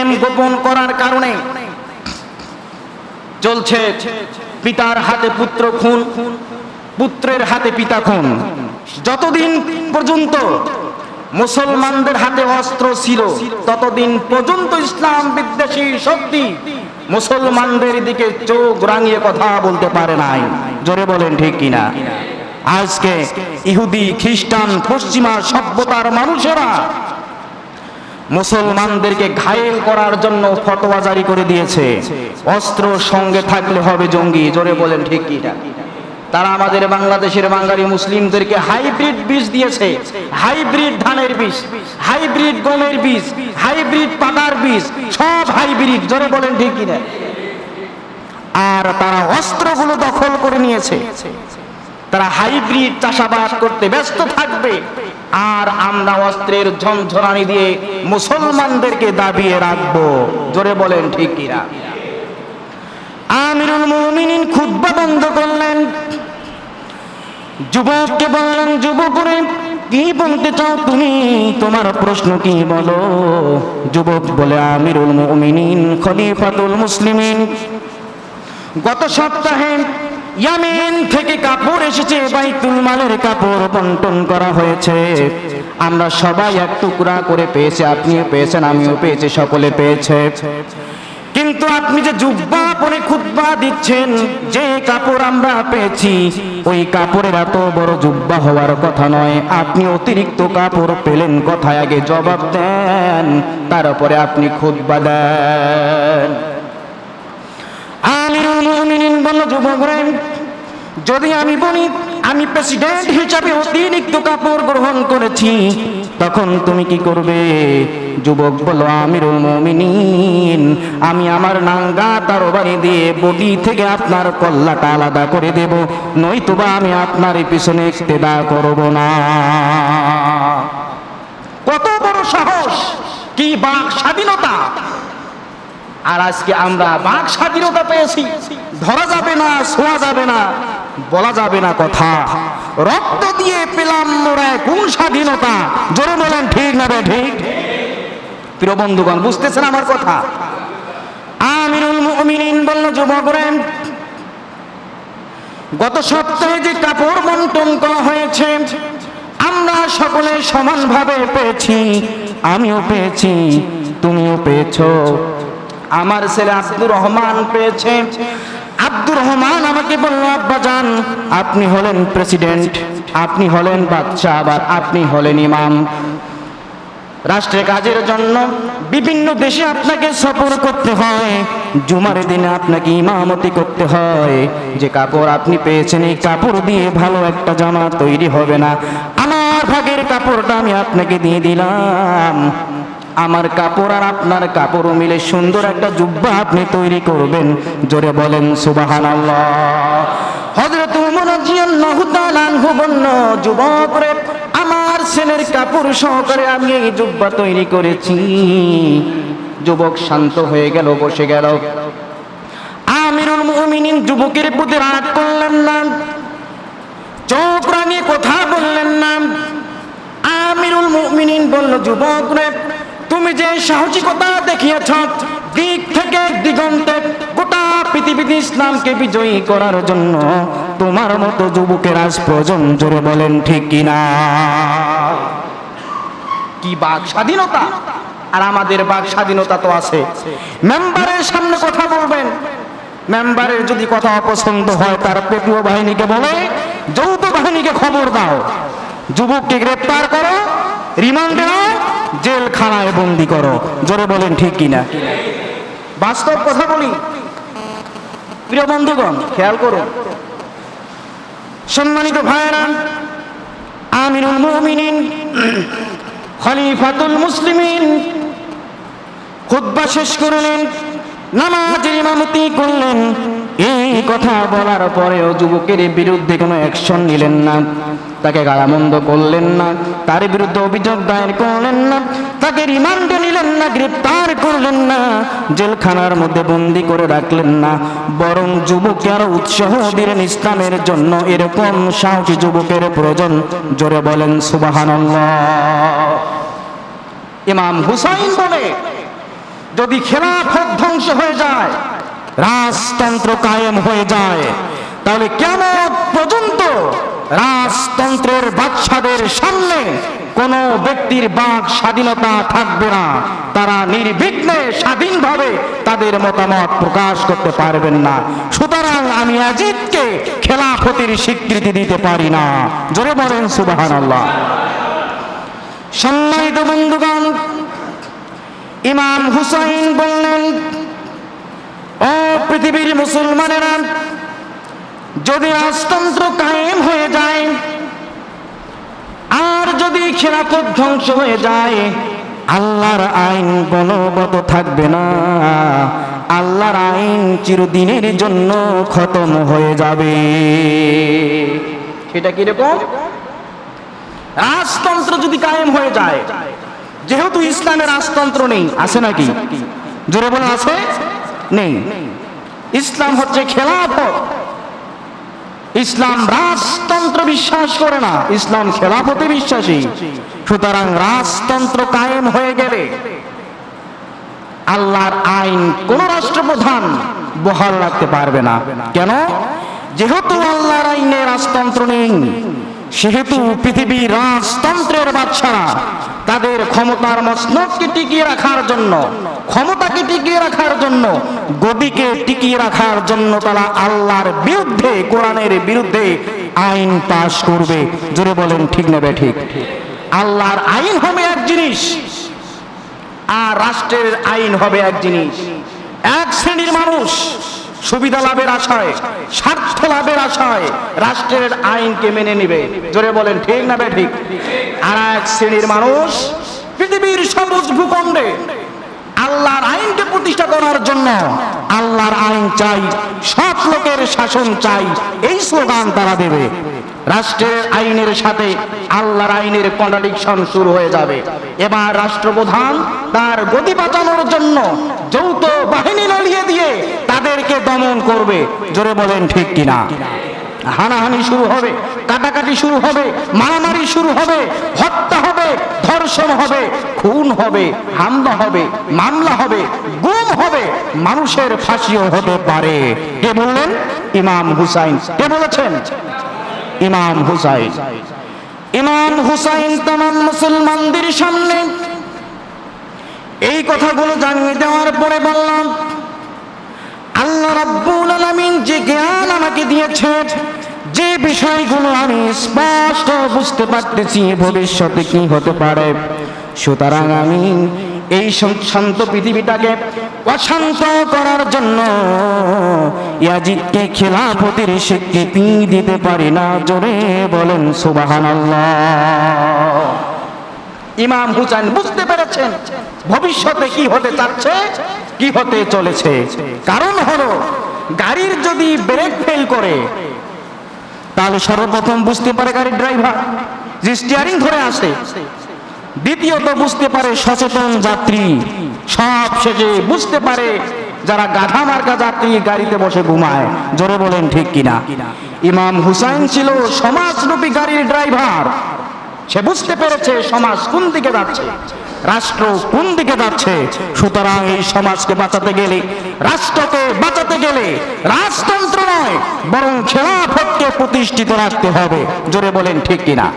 এলেম গোপন করার কারণে চলছে পিতার হাতে পুত্র খুন, পুত্রের হাতে পিতা খুন। যতদিন পর্যন্ত মুসলমানদের হাতে অস্ত্র ছিল, ততদিন পর্যন্ত ইসলাম বিদ্বেষী শক্তি মুসলমানদের দিকে চোখ রাঙিয়ে কথা বলতে পারে নাই। জোরে বলেন ঠিক কিনা? আজকে ইহুদি, খ্রিস্টান, পশ্চিমা সভ্যতার মানুষেরা মুসলমানদেরকে ঘায়েল করার জন্য ফতোয়া জারি করে দিয়েছে। অস্ত্র সঙ্গে থাকলে হবে জঙ্গি, জোরে বলেন ঠিক কিনা তারা আমাদের বাংলাদেশের বাঙালি মুসলিমদেরকে হাইব্রিড বীজ দিয়েছে। হাইব্রিড ধানের বীজ, হাইব্রিড গমের বীজ, হাইব্রিড পাতার বীজ, সব হাইব্রিড, জোরে বলেন ঠিক কিনা আর তারা অস্ত্রগুলো দখল করে নিয়েছে। তারা হাইব্রিড চাষাবাদ করতে ব্যস্ত থাকবে। আর আমরা অস্ত্রের ঝনঝনানি দিয়ে মুসলমানদেরকে দাবিয়ে রাখব। জোরে বলেন ঠিক কিনা? আমিরুল মুমিনিন খুতবা বন্ধ করলেন। যুবককে বললেন, যুবকরে, কি বলতে চাও তুমি? তোমার প্রশ্ন কি বলো? যুবক বলে, আমিরুল মুমিনিন খলিফাতুল মুসলিমিন। গত সপ্তাহে ইয়ামেন থেকে কাপড় এসেছে, বাইতুল মালের কাপড় বন্টন করা হয়েছে। আমরা সবাই এক টুকরা করে পেয়েছি, আপনিও পেয়েছেন, আমিও পেয়েছি, সকলে পেয়েছে। কিন্তু আপনি যে জুব্বা পরে খুতবা দিচ্ছেন, যে কাপড় আমরা পেয়েছি, ওই কাপড়ের এত বড় জুব্বা হওয়ার কথা নয়। আপনি অতিরিক্ত কাপড় পেলেন কথায় আগে জবাব দেন তারপরে আপনি খুতবা দেন। বলল যুবকরা যদি আমি বলি, আমি প্রেসিডেন্ট হিসাবে অতিরিক্ত কাপড় গ্রহণ করেছি, তখন তুমি কি করবে? যুবক বলল আমিরুল মুমিনিন, আমি আমার নাঙ্গা তরবারি দিয়ে বডি থেকে আপনার কল্লাটা আলাদা করে দেব, নয়তোবা আমি আপনার পিছনে ইক্তেদা করব না। কত বড় সাহস, কি বাক স্বাধীনতা আর আজকে আমরা বাক স্বাধীনতা পেয়েছি। ধরা যাবে না, শোয়া যাবে না, বলা যাবে না কথা। রক্ত দিয়ে পেলাম মোরা কোন স্বাধীনতা। জোরে বলেন, ঠিক না ঠিক? প্রিয় বন্ধুগণ, বুঝতেছেন আমার কথা? আমিরুল মুমিনিন বলল যুবকরা গত সপ্তাহে যে কাপড় বন্টন করা হয়েছে, আমরা সকলে সমানভাবে পেয়েছি, আমিও পেয়েছি, তুমিও পেয়েছ। আমার ছেলে আব্দুর রহমান পেয়েছে। আব্দুর রহমান আমাকে বলল আব্বাজান আপনি হলেন প্রেসিডেন্ট, আপনি হলেন বাচ্চা আবার আপনি হলেন ইমাম। রাষ্ট্রের কাজের জন্য বিভিন্ন দেশে আপনাকে সফর করতে হয়। জুমার দিনে আপনাকে ইমামতি করতে হয়। যে কাপড় আপনি পেয়েছেন, এই কাপড় দিয়ে ভালো একটা জামা তৈরি হবে না। আমার ভাগের কাপড়টা আমি আপনাকে দিয়ে দিলাম। আমার কাপড় আর আপনার কাপড় মিলে সুন্দর একটা জুব্বা আপনি তৈরি করবেন। জোরে বলেন সুবাহান হজরত যুবক আমার ছেলের কাপড় সহকারে আমি এই জুব্বা তৈরি করেছি। যুবক শান্ত হয়ে গেল, বসে গেল। আমিরুল মুমিনিন যুবকের প্রতি রাগ করলেন না। চোখ রাঙিয়ে কথা বললেন না। আমিরুল মুমিনিন বলল, যুবক রে তুমি যে সাহসিকতা দেখিয়েছ, দিক থেকে দিগন্তে গোটা পৃথিবীতে ইসলামকে বিজয়ী করার জন্য তোমার মতো যুবকের আজ প্রয়োজন, জোরে বলেন ঠিক কিনা কি বাক স্বাধীনতা? আর আমাদের বাক স্বাধীনতা তো আছে। মেম্বারের সামনে কথা বলবেন। মেম্বারের যদি কথা অপছন্দ হয়, তার পেটুয় বাহিনীকে বলে, যৌথ বাহিনীকে খবর দাও। যুবককে গ্রেপ্তার করো, রিমান্ডে নাও। জেলখানায় বন্দি করো। জোরে বলেন ঠিক কিনা? বাস্তব কথা বলি। প্রিয় বন্ধুগণ, খেয়াল করুন। সম্মানিত ভাইরা আমিনুল মুমিনিন, খলিফাতুল মুসলিমিন, খুতবা শেষ করলেন নামাজের ইমামতি করলেন এই কথা বলার পরেও যুবকের বিরুদ্ধে কোনো অ্যাকশন নিলেন না। তাকে গালামন্দ করলেন না, তার বিরুদ্ধে অভিযোগ দায়ের করলেন না, তাকে রিমান্ডে নিলেন না, গ্রেপ্তার করলেন না, জেলখানার মধ্যে বন্দি করে রাখলেন না। বরং যুবককে আরও উৎসাহ দিলেন ইসলামের জন্য। এরকম সাহসী যুবকের প্রয়োজন, জোরে বলেন সুবাহান ইমাম হুসাইন বলে, যদি খেলাফত ধ্বংস হয়ে যায় রাজতন্ত্র কায়েম হয়ে যায়। তাহলে কেমন পর্যন্ত রাজতন্ত্রের বাচ্চাদের সামনে কোন ব্যক্তির বাক স্বাধীনতা থাকবে না। তারা নির্বিঘ্নে স্বাধীনভাবে তাদের মতামত প্রকাশ করতে পারবেন না। সুতরাং আমি অজিতকে খেলাফতির স্বীকৃতি দিতে পারি না। জোরে বলেন সুবাহান আল্লাহ সম্মানিত বন্ধুগণ, ইমাম হুসাইন বললেন পৃথিবীর মুসলমানেরা যদি রাজতন্ত্র কায়েম হয়ে যায়, আর যদি খেলাফত ধ্বংস হয়ে যায়, আল্লাহর আইন বলবৎ থাকবে না। আল্লাহর আইন চিরদিনের জন্য খতম হয়ে যাবে। সেটা কীরকম? রাজতন্ত্র যদি কায়েম হয়ে যায়, যেহেতু ইসলামের রাজতন্ত্র নেই, আছে নাকি? জোরে বলে আছে? নেই। ইসলাম হচ্ছে খেলাফত। ইসলাম রাজতন্ত্র বিশ্বাস করে না, ইসলাম খেলাফতে বিশ্বাসী। সুতরাং রাজতন্ত্র কায়েম হয়ে গেলে আল্লাহর আইন কোন রাষ্ট্রপ্রধান বহাল রাখতে পারবে না। কেন? যেহেতু আল্লাহর আইনে রাজতন্ত্র নেই, সেহেতু পৃথিবীর রাজতন্ত্রের বাচ্চারা তাদের ক্ষমতার মসনদকে টিকিয়ে রাখার জন্য, ক্ষমতাকে টিকিয়ে রাখার জন্য, গদিকে টিকিয়ে রাখার জন্য তারা আল্লাহর বিরুদ্ধে, কোরআনের বিরুদ্ধে আইন পাশ করবে। জোরে বলেন, ঠিক নেবে ঠিক? আল্লাহর আইন হবে এক জিনিস, আর রাষ্ট্রের আইন হবে এক জিনিস। এক শ্রেণির মানুষ সুবিধা লাভের আশায়, স্বার্থ লাভের আশায় রাষ্ট্রের আইনকে মেনে নিবে। জোরে বলেন, ঠিক না ঠিক আর এক শ্রেণির মানুষ পৃথিবীর সবুজ ভূখণ্ডে আল্লাহর আইনকে প্রতিষ্ঠা করার জন্য আল্লাহর আইন চাই সব লোকের শাসন চাই, এই স্লোগান তারা দেবে। রাষ্ট্রের আইনের সাথে আল্লাহর আইনের কন্ট্রাডিকশন শুরু হয়ে যাবে। এবার রাষ্ট্রপ্রধান তার গতি বাঁচানোর জন্য যৌথ বাহিনী লড়িয়ে দিয়ে তাদেরকে দমন করবে, জোরে বলেন ঠিক কিনা? হানাহানি শুরু হবে, কাটাকাটি শুরু হবে, মারামারি শুরু হবে, হত্যা হবে, ধর্ষণ হবে, খুন হবে, হামলা হবে, মামলা হবে, গুম হবে, মানুষের ফাঁসিও হতে পারে। কে বললেন? ইমাম হুসাইন। কে বলেছেন? ইমাম হুসাইন। ইমাম হুসাইন তামাম মুসলমানদের সামনে এই কথাগুলো জানিয়ে দেওয়ার পরে বললাম আল্লাহ রাব্বুল আলামিন যে জ্ঞান আমাকে দিয়েছে। যে বিষয়গুলো আমি স্পষ্ট বুঝতে পারতেছি ভবিষ্যতে কি হতে পারে। সুতরাং আমি এই শান্ত পৃথিবীটাকে অশান্ত করার জন্য ইয়াজিদকে খেলাফতির স্বীকৃতি দিতে পারি না। জোরে বলেন, সুবহানাল্লাহ। ইমাম হুসাইন বুঝতে পেরেছেন ভবিষ্যতে কি হতে চাচ্ছে, কি হতে চলেছে। কারণ হলো গাড়ির যদি ব্রেক ফেল করে, তাহলে সর্বপ্রথম বুঝতে পারে গাড়ির ড্রাইভার যে স্টিয়ারিং ধরে আসে দ্বিতীয়ত বুঝতে পারে সচেতন যাত্রী, সব শেষে বুঝতে পারে যারা গাধা মার্কা যাত্রী গাড়িতে বসে ঘুমায়। জোরে বলেন ঠিক কিনা? ইমাম হুসাইন ছিল সমাজরূপী গাড়ির ড্রাইভার সে বুঝতে পেরেছে সমাজ কোন দিকে যাচ্ছে? রাষ্ট্র কোন দিকে যাচ্ছে? সুতরাং এই সমাজকে বাঁচাতে গেলে, রাষ্ট্রকে বাঁচাতে গেলে রাজতন্ত্র নয়, বরং খেলাফতকে প্রতিষ্ঠিত রাখতে হবে। জোরে বলেন ঠিক কিনা?